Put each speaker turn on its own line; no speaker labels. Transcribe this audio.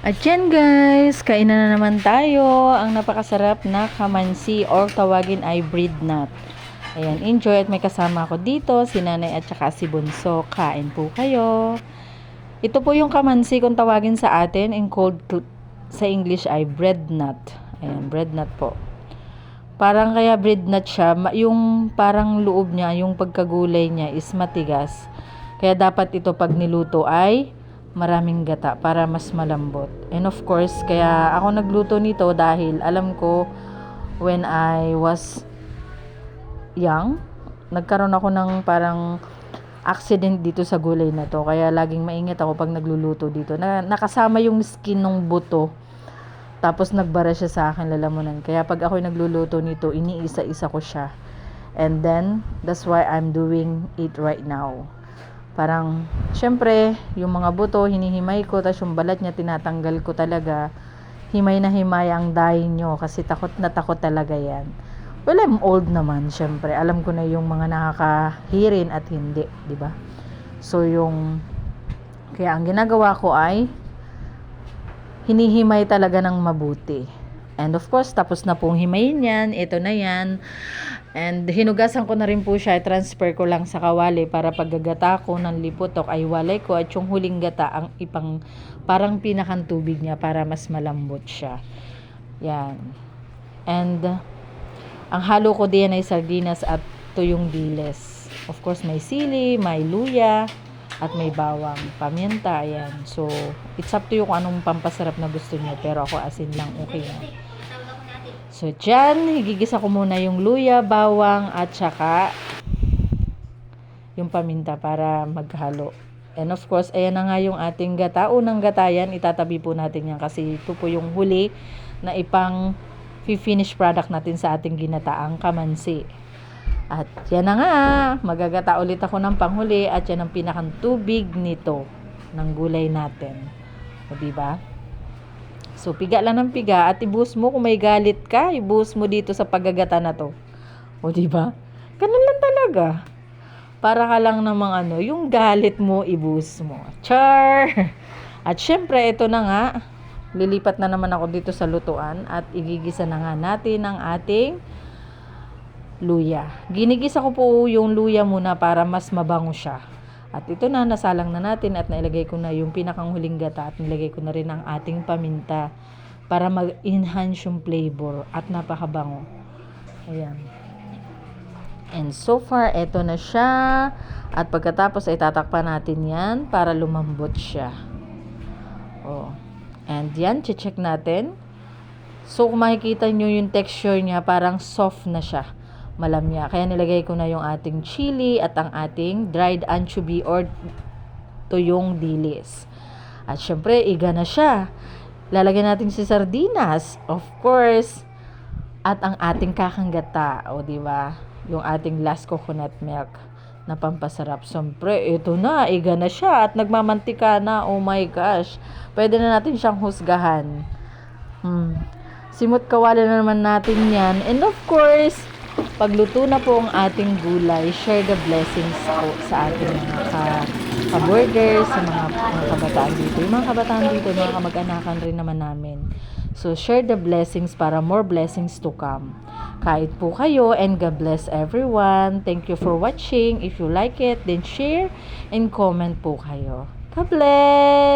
At yan guys, kainan na naman tayo ang napakasarap na kamansi or tawagin ay bread nut. Ayan, enjoy at may kasama ako dito, si nanay at saka si Bunso. Kain po kayo. Ito po yung kamansi kung tawagin sa atin in cold sa English ay bread nut. Ayan, bread nut po. Parang kaya bread nut siya, yung parang loob niya, yung pagkagulay niya is matigas. Kaya dapat ito pag niluto ay maraming gata para mas malambot. And of course, kaya ako nagluto nito dahil alam ko when I was young, nagkaroon ako ng parang accident dito sa gulay na to. Kaya laging maingat ako pag nagluluto dito. Na, nakasama yung skin ng buto. Tapos nagbara siya sa akin lalamunan. Kaya pag ako nagluluto nito, iniisa-isa ko siya. And then, that's why I'm doing it right now. Parang, syempre, yung mga buto, hinihimay ko, tapos yung balat niya, tinatanggal ko talaga. Himay na himay ang dye nyo, kasi takot na takot talaga yan. Well, I'm old naman, syempre. Alam ko na yung mga nakakahirin at hindi, di ba? So, yung, kaya ang ginagawa ko ay, hinihimay talaga ng mabuti. And of course, tapos na pong himayin yan. Ito na yan. And hinugasan ko na rin po siya. Transfer ko lang sa kawali para paggagata ko ng liputok ay walay ko. At yung huling gata, ang ipang parang pinakang tubig niya para mas malambot siya. Yan. And ang halo ko din ay sardinas at tuyong diles. Of course, may sili, may luya, at may bawang, paminta, ayan. So, it's up to you kung anong pampasarap na gusto niyo. Pero ako asin lang, okay na. So, dyan, higigisa ko muna yung luya, bawang, at saka yung paminta para maghalo. And of course, ayan na nga yung ating gata. Unang gata yan, itatabi po natin yan kasi ito po yung huli na ipang finish product natin sa ating ginataang kamansi. At yan na nga, magagata ulit ako ng panghuli at yan ang pinakang tubig nito ng gulay natin. O di ba? So piga lang ng piga at ibuhos mo kung may galit ka, ibuhos mo dito sa paggagata na to. O di ba? Ganun lang talaga. Para ka lang namang ano, yung galit mo ibuhos mo. Char! At syempre, ito na nga, lilipat na naman ako dito sa lutuan at igigisa na nga natin ang ating luya. Ginigisa ko po yung luya muna para mas mabango siya. At ito na, nasalang na natin at nailagay ko na yung pinakang huling gata at nilagay ko na rin ang ating paminta para mag-enhance yung flavor at napakabango. Ayan. And so far, eto na siya. At pagkatapos ay tatakpan natin yan para lumambot siya. Oh. And yan, check natin. So, kung makikita nyo yung texture niya, parang soft na siya malamya. Kaya nilagay ko na yung ating chili at ang ating dried anchovy or tuyong dilis. At syempre, iga na siya. Lalagyan natin si sardinas, of course. At ang ating kakanggata, o di ba? Yung ating last coconut milk na pampasarap. Siyempre, ito na, iga na siya at nagmamantika na. Oh my gosh. Pwede na natin siyang husgahan. Hmm. Simot kawali na naman natin yan. And of course, pagluto na po ang ating gulay, share the blessings po sa ating mga ka, ka-burgers, sa mga, mga kabataan dito. Yung mga kabataan dito, mga kamag-anakan rin naman namin. So, share the blessings para more blessings to come. Kahit po kayo and God bless everyone. Thank you for watching. If you like it, then share and comment po kayo. God bless!